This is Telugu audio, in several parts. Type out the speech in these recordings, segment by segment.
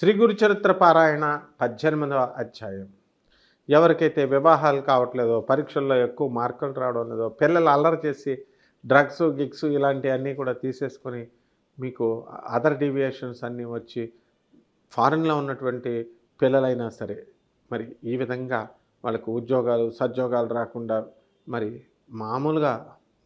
శ్రీ గురు చరిత్ర పారాయణ పద్దెనిమిదవ అధ్యాయం. ఎవరికైతే వివాహాలు కావట్లేదో పరీక్షల్లో ఎక్కువ మార్కులు రావడం లేదో పిల్లలు అల్లరి చేసి డ్రగ్స్ గిగ్స్ ఇలాంటివన్నీ కూడా తీసేసుకొని మీకు అదర్ డీవియేషన్స్ అన్నీ వచ్చి ఫారెన్లో ఉన్నటువంటి పిల్లలైనా సరే మరి ఈ విధంగా వాళ్ళకు ఉద్యోగాలు సద్యోగాలు రాకుండా మరి మామూలుగా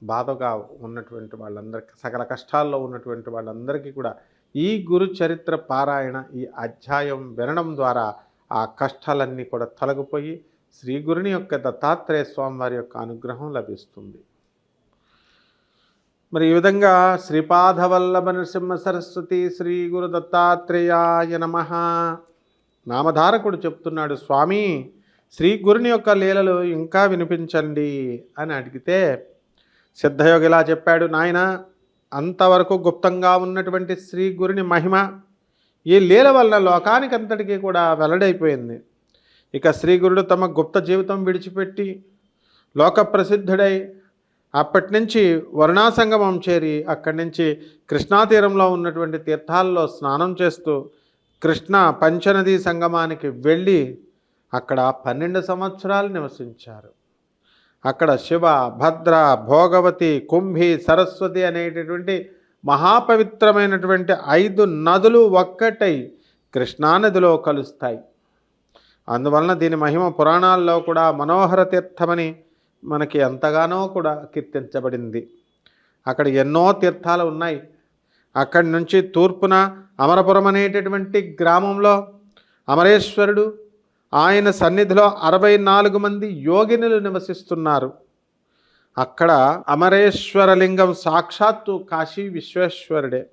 బాధగా ఉన్నటువంటి వాళ్ళందరికీ సకల కష్టాల్లో ఉన్నటువంటి వాళ్ళందరికీ కూడా ఈ గురు చరిత్ర పారాయణ ఈ అధ్యాయం వినడం ద్వారా ఆ కష్టాలన్నీ కూడా తొలగిపోయి శ్రీ గురుని యొక్క దత్తాత్రేయ స్వామి వారి యొక్క అనుగ్రహం లభిస్తుంది. మరి ఈ విధంగా శ్రీపాదవల్లభ నరసింహ సరస్వతి శ్రీ గురు దత్తాత్రేయాయ నమ. నామధారకుడు చెప్తున్నాడు స్వామి శ్రీ గురుని యొక్క లీలలు ఇంకా వినిపించండి అని అడిగితే సిద్ధయోగి ఇలా చెప్పాడు నాయన అంతవరకు గుప్తంగా ఉన్నటువంటి శ్రీ గురుని మహిమ ఈ లీల వలన లోకానికి అంతటికీ కూడా వెల్లడైపోయింది. ఇక శ్రీ గురుడు తమ గుప్త జీవితం విడిచిపెట్టి లోక ప్రసిద్ధుడై అప్పటి నుంచి వరుణాసంగమం చేరి అక్కడి నుంచి కృష్ణా తీరంలో ఉన్నటువంటి తీర్థాల్లో స్నానం చేస్తూ కృష్ణ పంచనదీ సంగమానికి వెళ్ళి అక్కడ పన్నెండు సంవత్సరాలు నివసించారు. అక్కడ శివ భద్ర భోగవతి కుంభి సరస్వతి అనేటటువంటి మహాపవిత్రమైనటువంటి ఐదు నదులు ఒక్కటై కృష్ణానదిలో కలుస్తాయి. అందువలన దీని మహిమ పురాణాల్లో కూడా మనోహర తీర్థమని మనకి ఎంతగానో కూడా కీర్తించబడింది. అక్కడ ఎన్నో తీర్థాలు ఉన్నాయి. అక్కడి నుంచి తూర్పున అమరపురం అనేటటువంటి గ్రామంలో అమరేశ్వరుడు ఆయన సన్నిధిలో అరవై నాలుగు మంది యోగినులు నివసిస్తున్నారు. అక్కడ అమరేశ్వరలింగం సాక్షాత్తు కాశీ విశ్వేశ్వరుడే.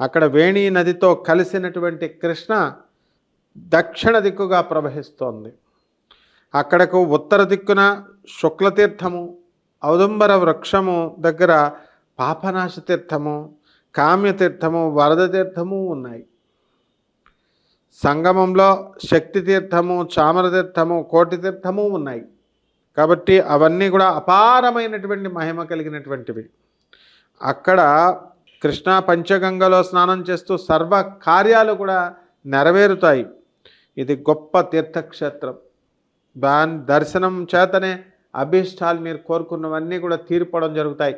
అక్కడ వేణి నదితో కలిసినటువంటి కృష్ణ దక్షిణ దిక్కుగా ప్రవహిస్తోంది. అక్కడకు ఉత్తర దిక్కున శుక్లతీర్థము ఔదంబర వృక్షము దగ్గర పాపనాశ తీర్థము కామ్యతీర్థము వరద తీర్థము ఉన్నాయి. సంగమంలో శక్తి తీర్థము చామర తీర్థము కోటి తీర్థము ఉన్నాయి. కాబట్టి అవన్నీ కూడా అపారమైనటువంటి మహిమ కలిగినటువంటివి. అక్కడ కృష్ణా పంచగంగలో స్నానం చేస్తూ సర్వ కార్యాలు కూడా నెరవేరుతాయి. ఇది గొప్ప తీర్థక్షేత్రం. దాని దర్శనం చేతనే అభీష్టాలు మీరు కోరుకున్నవన్నీ కూడా తీరిపోవడం జరుగుతాయి.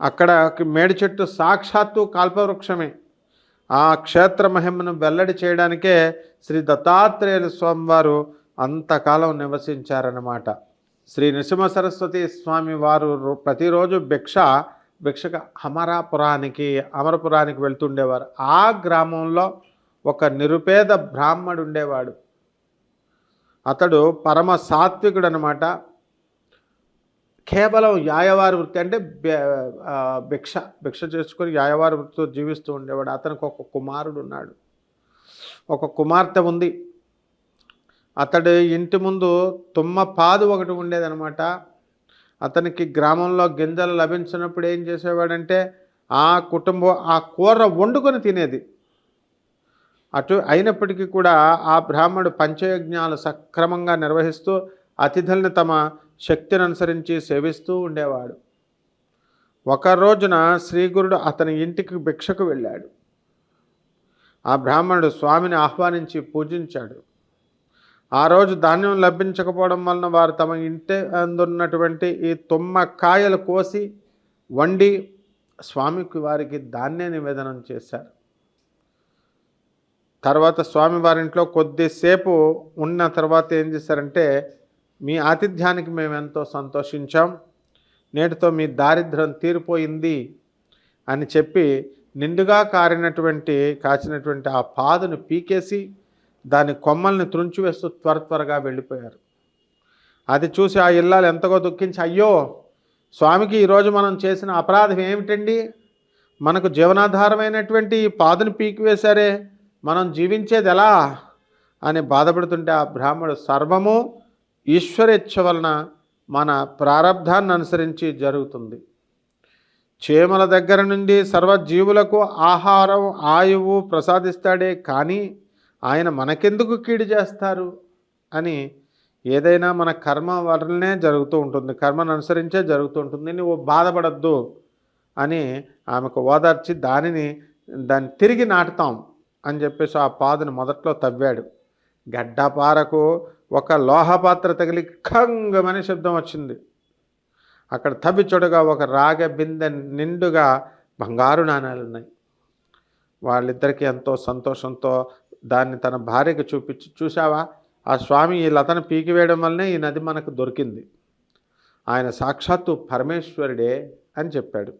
అక్కడ మేడి చెట్టు సాక్షాత్తు కాల్పవృక్షమే. ఆ క్షేత్ర మహిమను వెల్లడి చేయడానికే శ్రీ దత్తాత్రేయుల స్వామివారు అంతకాలం నివసించారన్నమాట. శ్రీ నృసింహ సరస్వతి స్వామి వారు ప్రతిరోజు భిక్ష భిక్షక అమరాపురానికి అమరపురానికి వెళ్తుండేవారు. ఆ గ్రామంలో ఒక నిరుపేద బ్రాహ్మడు ఉండేవాడు. అతడు పరమ సాత్వికుడు అనమాట కేవలం యాయవారి వృత్తి అంటే భిక్ష. భిక్ష చేసుకొని యాయవారి వృత్తితో జీవిస్తూ ఉండేవాడు. అతనికి ఒక కుమారుడు ఉన్నాడు. ఒక కుమార్తె ఉంది. అతడి ఇంటి ముందు తుమ్మ పాదు ఒకటి ఉండేదనమాట అతనికి గ్రామంలో గింజలు లభించినప్పుడు ఏం చేసేవాడంటే ఆ కుటుంబం ఆ కూర వండుకొని తినేది. అటు అయినప్పటికీ కూడా ఆ బ్రాహ్మడు పంచయజ్ఞాలు సక్రమంగా నిర్వహిస్తూ అతిథుల్ని తమ శక్తిని అనుసరించి సేవిస్తూ ఉండేవాడు. ఒక రోజున శ్రీగురుడు అతని ఇంటికి భిక్షకు వెళ్ళాడు. ఆ బ్రాహ్మణుడు స్వామిని ఆహ్వానించి పూజించాడు. ఆ రోజు ధాన్యం లభించకపోవడం వలన వారు తమ ఇంటి అందున్నటువంటి ఈ తుమ్మ కాయలు కోసి వండి స్వామికి వారికి ధాన్య నివేదనం చేశారు. తర్వాత స్వామి వారింట్లో కొద్దిసేపు ఉన్న తర్వాత ఏం చేశారంటే మీ ఆతిథ్యానికి మేము ఎంతో సంతోషించాం. నేటితో మీ దారిద్ర్యం తీరిపోయింది అని చెప్పి నిండుగా కారినటువంటి కాచినటువంటి ఆ పాదును పీకేసి దాని కొమ్మల్ని త్రుంచివేస్తూ త్వర త్వరగా వెళ్ళిపోయారు. అది చూసి ఆ ఇల్లాలు ఎంతగో దుఃఖించి అయ్యో! స్వామికి ఈరోజు మనం చేసిన అపరాధం ఏమిటండి? మనకు జీవనాధారమైనటువంటి ఈ పాదును పీకివేశారే మనం జీవించేది ఎలా అని బాధపడుతుంటే ఆ బ్రాహ్మడు సర్వము ఈశ్వరేచ్ఛ వలన మన ప్రారంధాన్ని అనుసరించి జరుగుతుంది. చేమల దగ్గర నుండి సర్వజీవులకు ఆహారం ఆయువు ప్రసాదిస్తాడే కానీ ఆయన మనకెందుకు కీడు చేస్తారు అని ఏదైనా మన కర్మ వలనే జరుగుతూ ఉంటుంది. కర్మను అనుసరించే జరుగుతూ ఉంటుంది. నువ్వు బాధపడద్దు అని ఆమెకు ఓదార్చి దానిని దాన్ని తిరిగి నాటుతాం అని చెప్పేసి ఆ పాదుని మొదట్లో తవ్వాడు. గడ్డపారకు ఒక లోహపాత్ర తగిలి ఖంగమని శబ్దం వచ్చింది. అక్కడ తవ్వి చూడగా ఒక రాగ బిందె నిండుగా బంగారు నాణాలు ఉన్నాయి. వాళ్ళిద్దరికీ ఎంతో సంతోషంతో దాన్ని తన భార్యకు చూపించి చూసావా ఆ స్వామి ఈ లతను పీకివేయడం వల్లనే ఈ నది మనకు దొరికింది. ఆయన సాక్షాత్తు పరమేశ్వరుడే అని చెప్పాడు.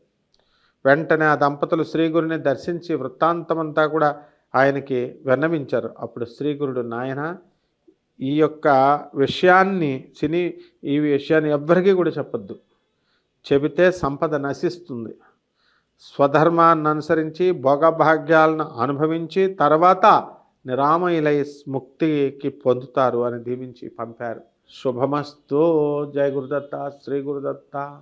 వెంటనే ఆ దంపతులు శ్రీగురుని దర్శించి వృత్తాంతమంతా కూడా ఆయనకి విన్నవించారు. అప్పుడు శ్రీగురుడు నాయన ఈ యొక్క విషయాన్ని సినీ ఈ విషయాన్ని ఎవ్వరికీ కూడా చెప్పొద్దు. చెబితే సంపద నశిస్తుంది. స్వధర్మాన్ని అనుసరించి భోగభాగ్యాలను అనుభవించి తర్వాత నిరామయులై ముక్తికి పొందుతారు అని దీవించి పంపారు. శుభమస్తు. జయ గురుదత్త. శ్రీ గురుదత్త.